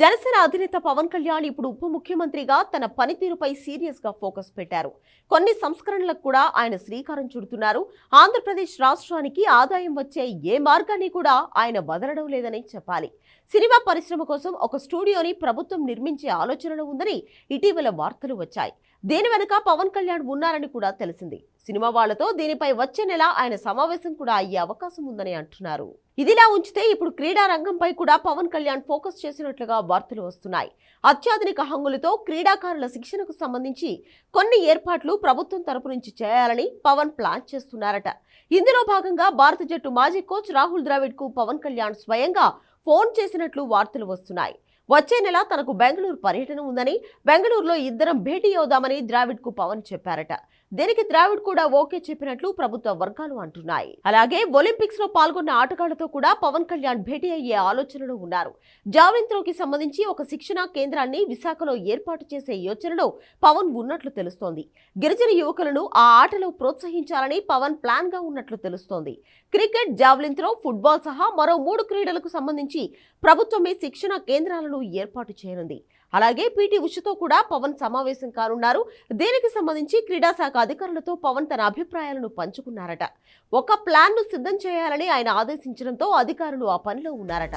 జనసేన అధినేత పవన్ కళ్యాణ్ ఇప్పుడు ఉప ముఖ్యమంత్రిగా తన పనితీరుపై సీరియస్గా ఫోకస్ పెట్టారు. కొన్ని సంస్కరణలకు కూడా ఆయన శ్రీకారం చుడుతున్నారు. ఆంధ్రప్రదేశ్ రాష్ట్రానికి ఆదాయం వచ్చే ఏ మార్గాన్ని కూడా ఆయన వదలడం లేదని చెప్పాలి. సినిమా పరిశ్రమ కోసం ఒక స్టూడియోని ప్రభుత్వం నిర్మించే ఆలోచనలో ఉందని ఇటీవల వార్తలు వచ్చాయి. దీని వెనుక పవన్ కళ్యాణ్ ఉన్నారని కూడా తెలిసింది. సినిమా వాళ్ళతో దీనిపై వచ్చే నెల ఆయన సమావేశం కూడా అయ్యే అవకాశం ఉందని అంటున్నారు. ఇదిలా ఉంచితే ఇప్పుడు క్రీడా రంగంపై కూడా పవన్ కళ్యాణ్ ఫోకస్ చేసినట్లుగా వార్తలు వస్తున్నాయి. అత్యాధునిక హంగులతో క్రీడాకారుల శిక్షణకు సంబంధించి కొన్ని ఏర్పాట్లు ప్రభుత్వం తరపు నుంచి చేయాలని పవన్ ప్లాన్ చేస్తున్నారట. ఇందులో భాగంగా భారత జట్టు మాజీ కోచ్ రాహుల్ ద్రావిడ్కు పవన్ కళ్యాణ్ స్వయంగా ఫోన్ చేసినట్లు వార్తలు వస్తున్నాయి. వచ్చే నెల తనకు బెంగళూరు పర్యటన ఉందని బెంగళూరులో ఇద్దరం భేటీ అవుదామని ద్రావిడ్కు పవన్ చెప్పారట. దీనికి ద్రావిడ్ కూడా ఓకే చెప్పినట్లు ప్రభుత్వ వర్గాలు అంటున్నాయి. అలాగే ఒలింపిక్స్లో పాల్గొన్న ఆటగాళ్ళతో కూడా పవన్ కళ్యాణ్ భేటీ అయ్యే ఆలోచనలో ఉన్నారు. జావలిన్ త్రోకి సంబంధించి ఒక శిక్షణా కేంద్రాన్ని విశాఖలో ఏర్పాటు చేసే యోచనలో పవన్ ఉన్నట్లు తెలుస్తోంది. గిరిజన యువకులను ఆ ఆటలో ప్రోత్సహించాలని పవన్ ప్లాన్గా ఉన్నట్లు తెలుస్తోంది. క్రికెట్ జావలిన్ త్రో ఫుట్బాల్ సహా మరో మూడు క్రీడలకు సంబంధించి ప్రభుత్వమే శిక్షణ కేంద్రాలను ఏర్పాటు చేయనుంది. అలాగే పీటీ ఉషతో కూడా పవన్ సమావేశం కానున్నారు. దీనికి సంబంధించి క్రీడా శాఖ అధికారులతో పవన్ తన అభిప్రాయాలను పంచుకున్నారట. ఒక ప్లాన్ను సిద్ధం చేయాలని ఆయన ఆదేశించడంతో అధికారులు ఆ పనిలో ఉన్నారట.